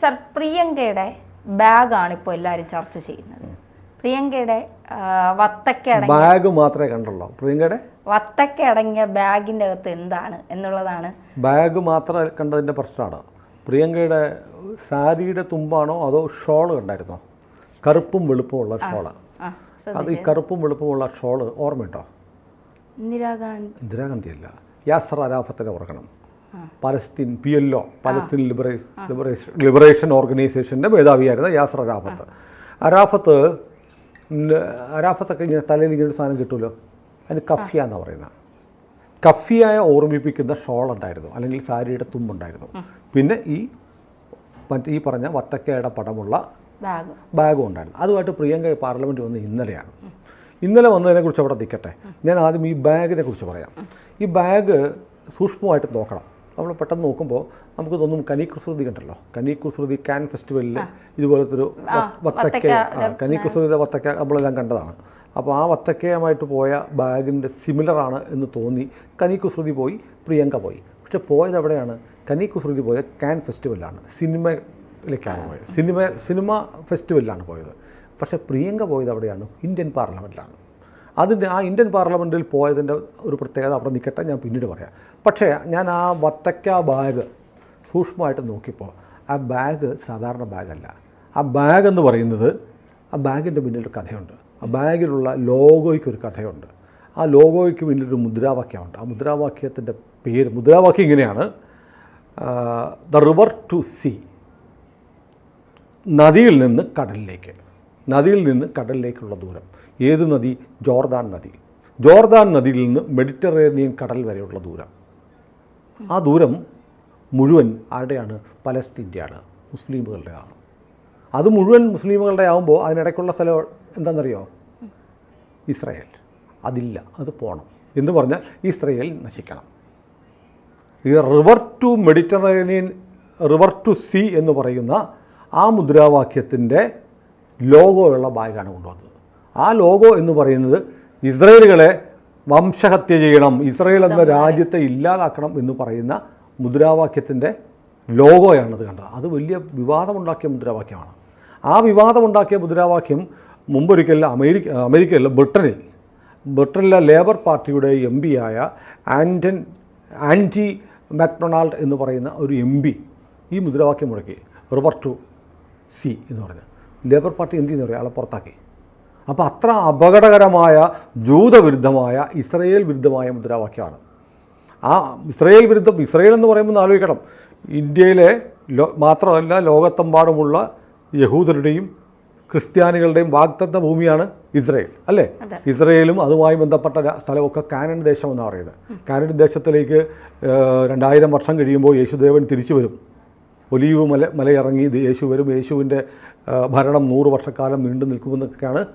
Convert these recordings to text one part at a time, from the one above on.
Sir പ്രിയങ്കയുടെ ബാഗാണ് ഇപ്പോൾ എല്ലാവരും ചർച്ച ചെയ്യുന്നത്. പ്രിയങ്കയുടെ വത്തക്ക ബാഗ് മാത്രമേ കണ്ടുള്ളൂ. പ്രിയങ്കയുടെ? വത്തക്ക അടങ്ങിയ ബാഗിന്റെ അകത്ത് എന്താണ് എന്നുള്ളതാണ്. ബാഗ് മാത്രം കണ്ടതിന്റെ പ്രശ്നമാണ്. പ്രിയങ്കയുടെ സാരിയുടെ തുമ്പാണോ അതോ ഷോൾ കണ്ടായിരുന്നോ? കറുപ്പും വെളുപ്പുമുള്ള ഷോൾ. അത് ഈ കറുപ്പും വെളുപ്പുമുള്ള ഷോൾ ഓർമ്മയുണ്ടോ? ഇന്ദിരാഗാന്ധി ഇന്ദിരാഗാന്ധി അല്ല യാസർ അരാഫത്തിനെ ഓർക്കണം. Palestine P L O Palestine liberation liberation liberation ഓർഗനൈസേഷന്റെ മേധാവിയായിരുന്ന യാസർ അരാഫത്ത്. അരാഫത്ത് അറാഫത്തൊക്കെ അരാഫത്തൊക്കെ ഇങ്ങനെ തലയിൽ ഇങ്ങനെ ഒരു സാധനം കിട്ടുമല്ലോ? അതിന് കഫിയ എന്നാണ് പറയുന്നത്. കഫിയായ ഓർമ്മിപ്പിക്കുന്ന ഷോൾ ഉണ്ടായിരുന്നു. അല്ലെങ്കിൽ സാരിയുടെ തുമ്പുണ്ടായിരുന്നു. പിന്നെ ഈ മറ്റേ ഈ പറഞ്ഞ വത്തക്കയുടെ പടമുള്ള ബാഗ്. ബാഗും ഉണ്ടായിരുന്നു. അതുമായിട്ട് പ്രിയങ്ക പാർലമെന്റ് വന്ന് ഇന്നലെയാണ്. ഇന്നലെ വന്നതിനെക്കുറിച്ച് അവിടെ നിൽക്കട്ടെ. ഞാൻ ആദ്യം ഈ ബാഗിനെ കുറിച്ച് പറയാം ഈ ബാഗ് സൂക്ഷ്മമായിട്ട് നോക്കണം. നമ്മൾ പെട്ടെന്ന് നോക്കുമ്പോൾ നമുക്ക് തോന്നും കനി കുസൃതി കണ്ടല്ലോ. കനി കുസൃതി കാൻ ഫെസ്റ്റിവലിൽ ഇതുപോലത്തെ ഒരു വത്തക്ക കനി കുസൃതിയുടെ വത്തക്ക നമ്മളെല്ലാം കണ്ടതാണ്. അപ്പോൾ ആ വത്തക്കയുമായിട്ട് പോയ ബാഗിന്റെ സിമിലറാണ് എന്ന് തോന്നി. കനി കുസൃതി പോയി പ്രിയങ്ക പോയി. പക്ഷെ പോയത് എവിടെയാണ്? കനി കുസൃതി പോയത് കാൻ ഫെസ്റ്റിവലാണ് സിനിമയിലേക്കാണ് പോയത്. സിനിമ സിനിമ ഫെസ്റ്റിവലിലാണ് പോയത്. പക്ഷേ പ്രിയങ്ക പോയത് അവിടെയാണ് ഇന്ത്യൻ പാർലമെന്റിലാണ് അതിന്റെ ആ ഇന്ത്യൻ പാർലമെന്റിൽ പോയതിന്റെ ഒരു പ്രത്യേകത അവിടെ നിൽക്കട്ടെ ഞാൻ പിന്നീട് പറയാം. പക്ഷേ ഞാൻ ആ വത്തക്ക ബാഗ് സൂക്ഷ്മമായിട്ട് നോക്കിയപ്പോൾ ആ ബാഗ് സാധാരണ ബാഗല്ല. ആ ബാഗ് എന്ന് പറയുന്നത് ആ ബാഗിന്റെ പിന്നിലൊരു കഥയുണ്ട്. ആ ബാഗിലുള്ള ലോഗോയ്ക്ക് ഒരു കഥയുണ്ട്. ആ ലോഗോയ്ക്ക് പിന്നിലൊരു മുദ്രാവാക്യമുണ്ട്. ആ മുദ്രാവാക്യത്തിന്റെ പേര് മുദ്രാവാക്യം ഇങ്ങനെയാണ്. ദ റിവർ ടു സീ നദിയിൽ നിന്ന് കടലിലേക്ക്. നദിയിൽ നിന്ന് കടലിലേക്കുള്ള ദൂരം. ഏത് നദി? ജോർദാൻ നദി. ജോർദാൻ നദിയിൽ നിന്ന് മെഡിറ്ററേനിയൻ കടൽ വരെയുള്ള ദൂരം. ആ ദൂരം മുഴുവൻ ആരുടെയാണ്? പലസ്തീന്റെയാണ് മുസ്ലിമുകളുടെയാണ്. അത് മുഴുവൻ മുസ്ലിമുകളുടെ ആകുമ്പോൾ അതിനിടയ്ക്കുള്ള സ്ഥലം എന്താണെന്നറിയോ? ഇസ്രയേൽ. അതില്ല അത് പോകണം എന്ന് പറഞ്ഞാൽ ഇസ്രയേൽ നശിക്കണം. ഈ river to Mediterranean river to sea എന്ന് പറയുന്ന ആ മുദ്രാവാക്യത്തിന്റെ ലോഗോയുള്ള ബാഗാണ് കൊണ്ടുവന്നത്. ആ ലോഗോ എന്ന് പറയുന്നത് ഇസ്രയേലുകളെ വംശഹത്യ ചെയ്യണം ഇസ്രയേൽ എന്ന രാജ്യത്തെ ഇല്ലാതാക്കണം എന്ന് പറയുന്ന മുദ്രാവാക്യത്തിന്റെ ലോഗോയാണത് കണ്ടത്. അത് വലിയ വിവാദമുണ്ടാക്കിയ മുദ്രാവാക്യമാണ്. ആ വിവാദമുണ്ടാക്കിയ മുദ്രാവാക്യം മുമ്പൊരിക്കൽ അമേരിക്ക അമേരിക്കയിലെ ബ്രിട്ടനിൽ ബ്രിട്ടനിലെ ലേബർ പാർട്ടിയുടെ എം പി ആയ ആന്റൻ ആന്റി മാക്ഡൊണാൾഡ് എന്ന് പറയുന്ന ഒരു എം പി ഈ മുദ്രാവാക്യം മുഴക്കി റോബർട്ടു സി എന്ന് പറഞ്ഞ്. ലേബർ പാർട്ടി എന്ത് ചെയ്യുന്ന ആളെ പുറത്താക്കി. അപ്പോൾ അത്ര അപകടകരമായ ജൂതവിരുദ്ധമായ ഇസ്രയേൽ വിരുദ്ധമായ മുദ്രാവാക്യമാണ്. ആ ഇസ്രയേൽ വിരുദ്ധം ഇസ്രയേൽ എന്ന് പറയുമ്പോൾ ആലോചിക്കണം. ഇന്ത്യയിലെ ലോ മാത്രമല്ല ലോകത്തെമ്പാടുമുള്ള യഹൂദരുടെയും ക്രിസ്ത്യാനികളുടെയും വാഗ്ദത്ത ഭൂമിയാണ് ഇസ്രയേൽ അല്ലേ. ഇസ്രയേലും അതുമായി ബന്ധപ്പെട്ട സ്ഥലമൊക്കെ കാനൻ ദേശം എന്നാണ് പറയുന്നത് കാനൻ ദേശത്തിലേക്ക് രണ്ടായിരം വർഷം കഴിയുമ്പോൾ യേശുദേവൻ തിരിച്ചു വരും. ഒലീവ് മല മലയിറങ്ങി യേശു വരും. യേശുവിന്റെ ഭരണം നൂറ് വർഷക്കാലം നീണ്ടു നിൽക്കുമെന്നൊക്കെയാണ്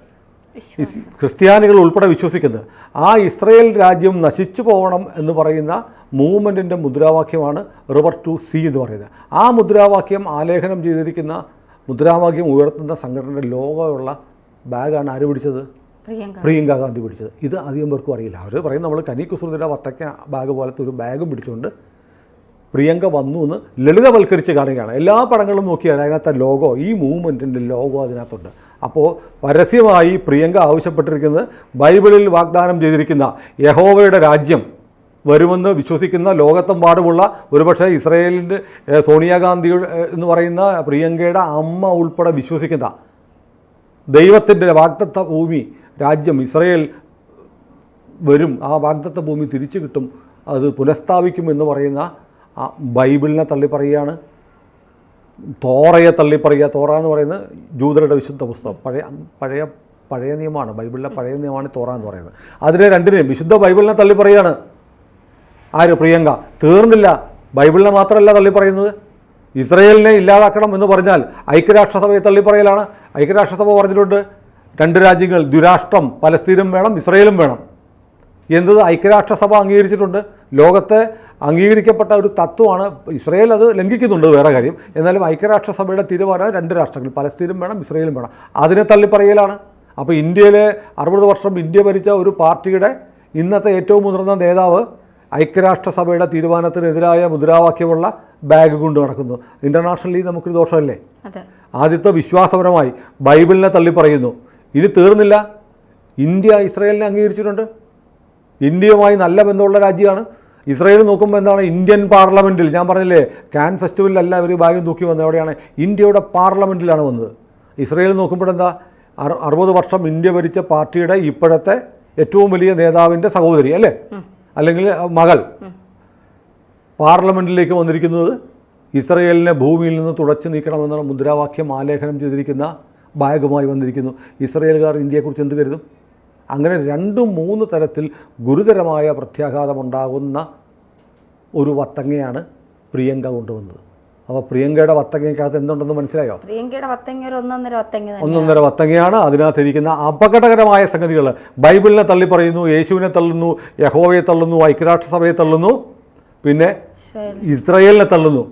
ക്രിസ്ത്യാനികൾ ഉൾപ്പെടെ വിശ്വസിക്കുന്നത്. ആ ഇസ്രയേൽ രാജ്യം നശിച്ചു പോകണം എന്ന് പറയുന്ന മൂവ്മെന്റിന്റെ മുദ്രാവാക്യമാണ് റിവർ ടു സി എന്ന് പറയുന്നത്. ആ മുദ്രാവാക്യം ആലേഖനം ചെയ്തിരിക്കുന്ന മുദ്രാവാക്യം ഉയർത്തുന്ന സംഘടനയുടെ ലോകമുള്ള ബാഗാണ് ആര് പിടിച്ചത്? പ്രിയങ്ക പ്രിയങ്ക ഗാന്ധി പിടിച്ചത്. ഇത് അധികം പേർക്കും അറിയില്ല. അവർ പറയും നമ്മൾ കനി കുസൃതിയുടെ വത്തക്ക ബാഗ് പോലത്തെ ഒരു ബാഗും പിടിച്ചുകൊണ്ട് പ്രിയങ്ക വന്നു എന്ന് ലളിതവൽക്കരിച്ച് കാണുകയാണ്. എല്ലാ പടങ്ങളും നോക്കിയാൽ അതിനകത്തെ ലോഗോ ഈ മൂവ്മെന്റിന്റെ ലോഗോ അതിനകത്തുണ്ട്. അപ്പോൾ പരസ്യമായി പ്രിയങ്ക ആവശ്യപ്പെട്ടിരിക്കുന്നത് ബൈബിളിൽ വാഗ്ദാനം ചെയ്തിരിക്കുന്ന യഹോവയുടെ രാജ്യം വരുമെന്ന് വിശ്വസിക്കുന്ന ലോകത്തെമ്പാടുമുള്ള ഒരുപക്ഷെ ഇസ്രയേലിന്റെ സോണിയാഗാന്ധിയുടെ എന്ന് പറയുന്ന പ്രിയങ്കയുടെ അമ്മ ഉൾപ്പെടെ വിശ്വസിക്കുന്ന ദൈവത്തിന്റെ വാഗ്ദത്ത ഭൂമി രാജ്യം ഇസ്രയേൽ വരും. ആ വാഗ്ദത്ത ഭൂമി തിരിച്ചു കിട്ടും. അത് പുനഃസ്ഥാപിക്കും എന്ന് പറയുന്ന ബൈബിളിനെ തള്ളിപ്പറയുകയാണ് തോറയെ തള്ളിപ്പറയുക തോറ എന്ന് പറയുന്നത് ജൂതരുടെ വിശുദ്ധ പുസ്തകം. പഴയ പഴയ പഴയ നിയമമാണ്. ബൈബിളിലെ പഴയ നിയമമാണ് തോറ എന്ന് പറയുന്നത്. അതിനെ രണ്ടിനെയും വിശുദ്ധ ബൈബിളിനെ തള്ളിപ്പറയുകയാണ് ആര്? പ്രിയങ്ക. തീർന്നില്ല. ബൈബിളിനെ മാത്രമല്ല തള്ളിപ്പറയുന്നത് ഇസ്രയേലിനെ ഇല്ലാതാക്കണം എന്ന് പറഞ്ഞാൽ ഐക്യരാഷ്ട്രസഭയെ തള്ളിപ്പറയലാണ് ഐക്യരാഷ്ട്രസഭ പറഞ്ഞിട്ടുണ്ട് രണ്ട് രാജ്യങ്ങൾ ദുരാഷ്ട്രം പലസ്തീനും വേണം ഇസ്രയേലും വേണം. എന്നത് ഐക്യരാഷ്ട്രസഭ അംഗീകരിച്ചിട്ടുണ്ട്? ലോകത്തെ അംഗീകരിക്കപ്പെട്ട ഒരു തത്വമാണ് ഇസ്രയേൽ അത് ലംഘിക്കുന്നുണ്ട് വേറെ കാര്യം. എന്നാലും ഐക്യരാഷ്ട്രസഭയുടെ തീരുമാനം രണ്ട് രാഷ്ട്രങ്ങൾ പലസ്തീനും വേണം ഇസ്രയേലും വേണം. അതിനെ തള്ളിപ്പറയലാണ്. അപ്പോൾ ഇന്ത്യയിലെ അറുപത് വർഷം ഇന്ത്യ ഭരിച്ച ഒരു പാർട്ടിയുടെ ഇന്നത്തെ ഏറ്റവും മുതിർന്ന നേതാവ് ഐക്യരാഷ്ട്രസഭയുടെ തീരുമാനത്തിനെതിരായ മുദ്രാവാക്യമുള്ള ബാഗ് കൊണ്ട് നടക്കുന്നു. ഇന്റർനാഷണലി നമുക്കൊരു ദോഷമല്ലേ? ആദ്യത്തെ വിശ്വാസപരമായി ബൈബിളിനെ തള്ളി പറയുന്നു ഇനി തീർന്നില്ല. ഇന്ത്യ ഇസ്രയേലിനെ അംഗീകരിച്ചിട്ടുണ്ട്. ഇന്ത്യയുമായി നല്ല ബന്ധമുള്ള രാജ്യമാണ്. ഇസ്രയേൽ നോക്കുമ്പോൾ എന്താണ് ഇന്ത്യൻ പാർലമെന്റിൽ ഞാൻ പറഞ്ഞില്ലേ കാൻ ഫെസ്റ്റിവലിലല്ല അവർ ഭാഗ്യം തൂക്കി വന്നത് എവിടെയാണ് ഇന്ത്യയുടെ പാർലമെന്റിലാണ് വന്നത്. ഇസ്രയേൽ നോക്കുമ്പോൾ എന്താ അറു അറുപത് വർഷം ഇന്ത്യ ഭരിച്ച പാർട്ടിയുടെ ഇപ്പോഴത്തെ ഏറ്റവും വലിയ നേതാവിന്റെ സഹോദരി അല്ലേ? അല്ലെങ്കിൽ മകൾ. പാർലമെന്റിലേക്ക് വന്നിരിക്കുന്നത് ഇസ്രയേലിനെ ഭൂമിയിൽ നിന്ന് തുടച്ചു നീക്കണമെന്നുള്ള മുദ്രാവാക്യം ആലേഖനം ചെയ്തിരിക്കുന്ന ബാഗുമായി വന്നിരിക്കുന്നു. ഇസ്രയേലുകാർ ഇന്ത്യയെക്കുറിച്ച് എന്ത് കരുതും? അങ്ങനെ രണ്ടും മൂന്ന് തരത്തിൽ ഗുരുതരമായ പ്രത്യാഘാതമുണ്ടാകുന്ന ഒരു വത്തങ്ങയാണ് പ്രിയങ്ക കൊണ്ടുവന്നത്. അപ്പോൾ പ്രിയങ്കയുടെ വത്തങ്ങയ്ക്കകത്ത് എന്തുണ്ടെന്ന് മനസ്സിലായോ? പ്രിയങ്കയുടെ വത്തങ്ങ ഒരു ഒന്നൊന്നര വത്തങ്ങ ഒന്നൊന്നര വത്തങ്ങയാണ്. അതിനകത്തിരിക്കുന്ന അപകടകരമായ സംഗതികൾ. ബൈബിളിനെ തള്ളി പറയുന്നു യേശുവിനെ തള്ളുന്നു യഹോവയെ തള്ളുന്നു ഐക്യരാഷ്ട്രസഭയെ തള്ളുന്നു പിന്നെ. ഇസ്രയേലിനെ തള്ളുന്നു.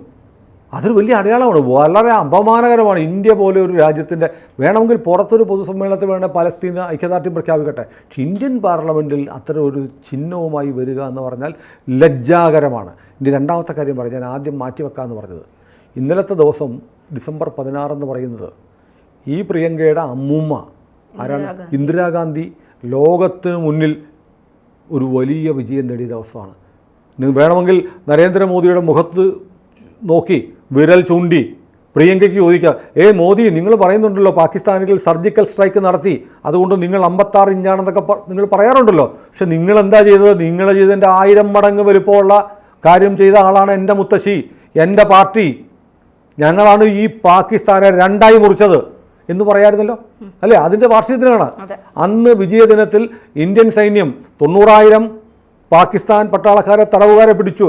അതൊരു വലിയ അടയാളമാണ്. വളരെ അപമാനകരമാണ് ഇന്ത്യ പോലെ ഒരു രാജ്യത്തിന്റെ വേണമെങ്കിൽ പുറത്തൊരു പൊതുസമ്മേളനത്തിൽ വേണേൽ പലസ്തീന ഐക്യദാർഢ്യം പ്രഖ്യാപിക്കട്ടെ. പക്ഷേ ഇന്ത്യൻ പാർലമെന്റിൽ അത്തരം ഒരു ചിഹ്നവുമായി വരിക എന്ന് പറഞ്ഞാൽ ലജ്ജാകരമാണ്. ഇതിന്റെ രണ്ടാമത്തെ കാര്യം പറഞ്ഞു ഞാൻ ആദ്യം മാറ്റിവെക്കാമെന്ന് പറഞ്ഞത്. ഇന്നലത്തെ ദിവസം ഡിസംബർ പതിനാറെന്ന് പറയുന്നത് ഈ പ്രിയങ്കയുടെ അമ്മൂമ്മ ആരാണ്? ഇന്ദിരാഗാന്ധി. ലോകത്തിന് മുന്നിൽ ഒരു വലിയ വിജയം നേടിയ ദിവസമാണ്. വേണമെങ്കിൽ നരേന്ദ്രമോദിയുടെ മുഖത്ത് നോക്കി വിരൽ ചൂണ്ടി. പ്രിയങ്കയ്ക്ക് ചോദിക്കുക ഏ മോദി നിങ്ങൾ പറയുന്നുണ്ടല്ലോ പാകിസ്ഥാനിൽ സർജിക്കൽ സ്ട്രൈക്ക് നടത്തി. അതുകൊണ്ട് നിങ്ങൾ അമ്പത്താറ് ഇഞ്ചാണെന്നൊക്കെ നിങ്ങൾ പറയാറുണ്ടല്ലോ. പക്ഷെ നിങ്ങൾ എന്താ ചെയ്തത്? നിങ്ങൾ ചെയ്തതിന്റെ ആയിരം മടങ്ങ് വലുപ്പമുള്ള കാര്യം ചെയ്ത ആളാണ് എന്റെ മുത്തശ്ശി എന്റെ പാർട്ടി. ഞങ്ങളാണ് ഈ പാകിസ്ഥാനെ രണ്ടായി മുറിച്ചത്. എന്ന് പറയായിരുന്നല്ലോ അല്ലേ? അതിന്റെ വാർഷികത്തിനാണ് ദിനമാണ്. അന്ന് വിജയദിനത്തിൽ ഇന്ത്യൻ സൈന്യം തൊണ്ണൂറായിരം പാകിസ്ഥാൻ പട്ടാളക്കാരെ തടവുകാരെ പിടിച്ചു.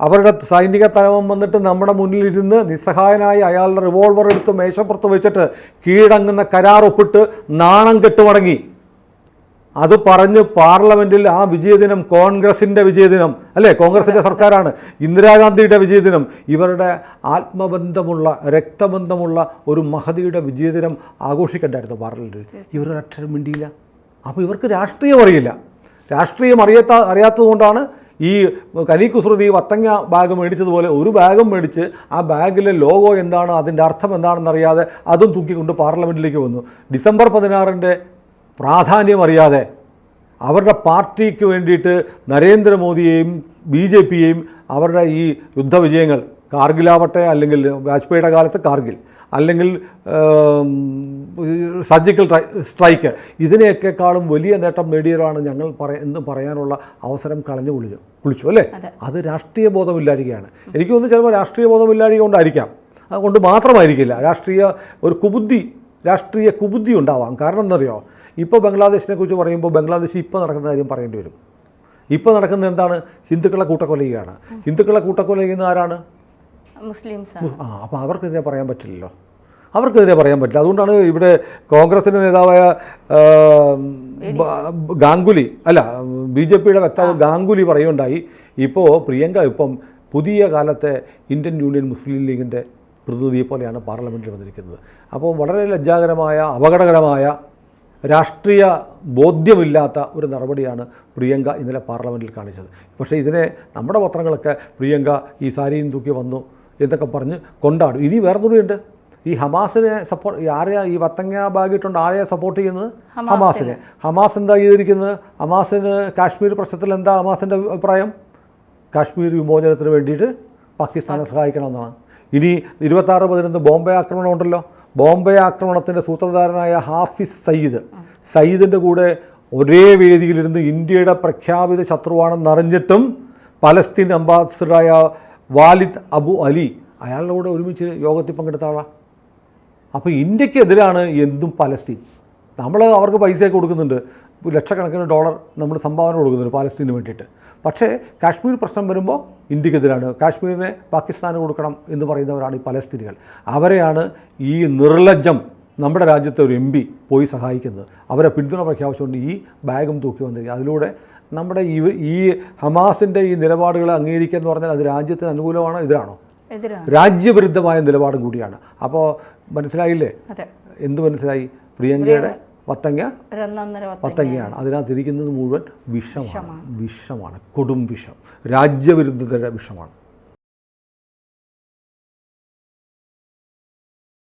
അവരുടെ സൈനിക തലവൻ വന്നിട്ട് നമ്മുടെ മുന്നിലിരുന്ന് നിസ്സഹായനായി അയാളുടെ റിവോൾവർ എടുത്ത് മേശപ്പുറത്ത് വെച്ചിട്ട് കീഴടങ്ങുന്ന കരാർ ഒപ്പിട്ട് നാണം കെട്ടുമടങ്ങി അത് പറഞ്ഞ് പാർലമെന്റിൽ ആ വിജയദിനം കോൺഗ്രസിന്റെ വിജയദിനം അല്ലേ? കോൺഗ്രസിന്റെ സർക്കാരാണ്. ഇന്ദിരാഗാന്ധിയുടെ വിജയദിനം. ഇവരുടെ ആത്മബന്ധമുള്ള രക്തബന്ധമുള്ള ഒരു മഹതിയുടെ വിജയദിനം ആഘോഷിക്കണ്ടായിരുന്നു പാർലമെന്റിൽ. ഇവരൊരക്ഷരം മിണ്ടിയില്ല. അപ്പോൾ ഇവർക്ക് രാഷ്ട്രീയം അറിയില്ല. രാഷ്ട്രീയം അറിയാത്ത അറിയാത്തതുകൊണ്ടാണ് ഈ കലി കുസൃതി വത്തങ്ങ ബാഗ് മേടിച്ചതുപോലെ ഒരു ബാഗും മേടിച്ച് ആ ബാഗിലെ ലോഗോ എന്താണ് അതിന്റെ അർത്ഥം എന്താണെന്ന് അറിയാതെ അതും തൂക്കിക്കൊണ്ട് പാർലമെന്റിലേക്ക് വന്നു. ഡിസംബർ പതിനാറിന്റെ പ്രാധാന്യം അറിയാതെ അവരുടെ പാർട്ടിക്ക് വേണ്ടിയിട്ട് നരേന്ദ്രമോദിയെയും ബി ജെ പിയെയും അവരുടെ ഈ യുദ്ധവിജയങ്ങൾ കാർഗിലാവട്ടെ അല്ലെങ്കിൽ വാജ്പേയിയുടെ കാലത്ത് കാർഗിൽ അല്ലെങ്കിൽ സർജിക്കൽ ട്രൈ- സ്ട്രൈക്ക്. ഇതിനെയൊക്കെക്കാളും വലിയ നേട്ടം നേടിയവരാണ് ഞങ്ങൾ പറ എന്ന് പറയാനുള്ള അവസരം കളഞ്ഞു കുളിച്ചു കുളിച്ചു അല്ലേ? അത്. രാഷ്ട്രീയ ബോധമില്ലാഴികയാണ്. എനിക്ക് തോന്നുന്നു ചിലപ്പോൾ രാഷ്ട്രീയ ബോധമില്ലാഴിക കൊണ്ടായിരിക്കാം. അതുകൊണ്ട് മാത്രമായിരിക്കില്ല. രാഷ്ട്രീയ ഒരു കുബുദ്ധി രാഷ്ട്രീയ കുബുദ്ധി ഉണ്ടാവാം. കാരണം എന്തറിയോ ഇപ്പോൾ ബംഗ്ലാദേശിനെ കുറിച്ച് പറയുമ്പോൾ ബംഗ്ലാദേശ് ഇപ്പോൾ നടക്കുന്ന കാര്യം പറയേണ്ടി വരും. ഇപ്പോൾ നടക്കുന്നത് എന്താണ്? ഹിന്ദുക്കളെ കൂട്ടക്കൊലയാണ് ചെയ്യുകയാണ് ഹിന്ദുക്കളെ കൂട്ടക്കൊല ചെയ്യുന്ന ആരാണ്? മുസ്ലിംസ് മുസ്- ആ അപ്പോൾ അവർക്കെതിരെ പറയാൻ പറ്റില്ലല്ലോ. അവർക്കെതിരെ പറയാൻ പറ്റില്ല. അതുകൊണ്ടാണ് ഇവിടെ കോൺഗ്രസിന്റെ നേതാവായ ഗാംഗുലി അല്ല ബി ജെ പിയുടെ വക്താവ് ഗാംഗുലി പറയുണ്ടായി ഇപ്പോൾ പ്രിയങ്ക ഇപ്പം പുതിയ കാലത്തെ ഇന്ത്യൻ യൂണിയൻ മുസ്ലിം ലീഗിന്റെ പ്രതിനിധിയെ പോലെയാണ് പാർലമെന്റിൽ വന്നിരിക്കുന്നത്. അപ്പോൾ വളരെ ലജ്ജാകരമായ അപകടകരമായ രാഷ്ട്രീയ ബോധ്യമില്ലാത്ത ഒരു നടപടിയാണ് പ്രിയങ്ക ഇന്നലെ പാർലമെന്റിൽ കാണിച്ചത്. പക്ഷേ ഇതിനെ നമ്മുടെ പത്രങ്ങളൊക്കെ പ്രിയങ്ക ഈ സാരിയും തൂക്കി വന്നു. എന്നൊക്കെ പറഞ്ഞ് കൊണ്ടാടും. ഇനി വേറൊന്നുകൂടിയുണ്ട് ഈ ഹമാസിനെ സപ്പോർട്ട് ആരെയാ ഈ വത്തങ്ങ ബാഗിട്ടുണ്ട്? ആരെയാ സപ്പോർട്ട് ചെയ്യുന്നത്? ഹമാസിനെ. ഹമാസ് എന്താ ചെയ്തിരിക്കുന്നത്? ഹമാസിന് കാശ്മീർ പ്രശ്നത്തിൽ എന്താ ഹമാസിന്റെ അഭിപ്രായം? കാശ്മീർ വിമോചനത്തിന് വേണ്ടിയിട്ട് പാകിസ്ഥാനെ സഹായിക്കണമെന്നാണ്. ഇനി ഇരുപത്താറ് പതിനൊന്ന് ബോംബെ ആക്രമണം ഉണ്ടല്ലോ. ബോംബെ ആക്രമണത്തിന്റെ സൂത്രധാരനായ ഹാഫിസ് സയ്യിദ്. സയ്യിദിന്റെ കൂടെ ഒരേ വേദിയിലിരുന്ന് ഇന്ത്യയുടെ പ്രഖ്യാപിത ശത്രുവാണെന്നറിഞ്ഞിട്ടും പലസ്തീൻ അംബാസിഡറായ വാലിദ് അബു അലി അയാളുടെ കൂടെ ഒരുമിച്ച് യോഗത്തിൽ പങ്കെടുത്ത ആളാണ് അപ്പോൾ ഇന്ത്യക്കെതിരാണ് എന്തും പലസ്തീൻ. നമ്മൾ അവർക്ക് പൈസയൊക്കെ കൊടുക്കുന്നുണ്ട്. ലക്ഷക്കണക്കിന് ഡോളർ നമ്മൾ സംഭാവന കൊടുക്കുന്നുണ്ട് പാലസ്തീന് വേണ്ടിയിട്ട്. പക്ഷേ കാശ്മീർ പ്രശ്നം വരുമ്പോൾ ഇന്ത്യക്കെതിരാണ്. കാശ്മീരിനെ പാകിസ്ഥാന് കൊടുക്കണം എന്ന് പറയുന്നവരാണ് ഈ പലസ്തീനികൾ. അവരെയാണ് ഈ നിർലജ്ജം നമ്മുടെ രാജ്യത്തെ ഒരു എം പോയി സഹായിക്കുന്നത്. അവരെ പിന്തുണ പ്രഖ്യാപിച്ചുകൊണ്ട് ഈ ബാഗും തൂക്കി വന്നിരിക്കുക അതിലൂടെ നമ്മുടെ ഈ ഈ ഹമാസിന്റെ ഈ നിലപാടുകളെ അംഗീകരിക്കുക എന്ന് പറഞ്ഞാൽ അത് രാജ്യത്തിന് അനുകൂലമാണോ? എതിരാണോ? രാജ്യവിരുദ്ധമായ നിലപാടും കൂടിയാണ്. അപ്പോൾ മനസ്സിലായില്ലേ? എന്ത് മനസ്സിലായി? പ്രിയങ്കയുടെ വത്തങ്ങ വത്തങ്ങയാണ് അതിനകത്ത് വത്തങ്ങ വത്തങ്ങയാണ് അതിനകത്തിരിക്കുന്നത് മുഴുവൻ വിഷമാണ്. വിഷമാണ്. കൊടും വിഷം. രാജ്യവിരുദ്ധതയുടെ വിഷമാണ്.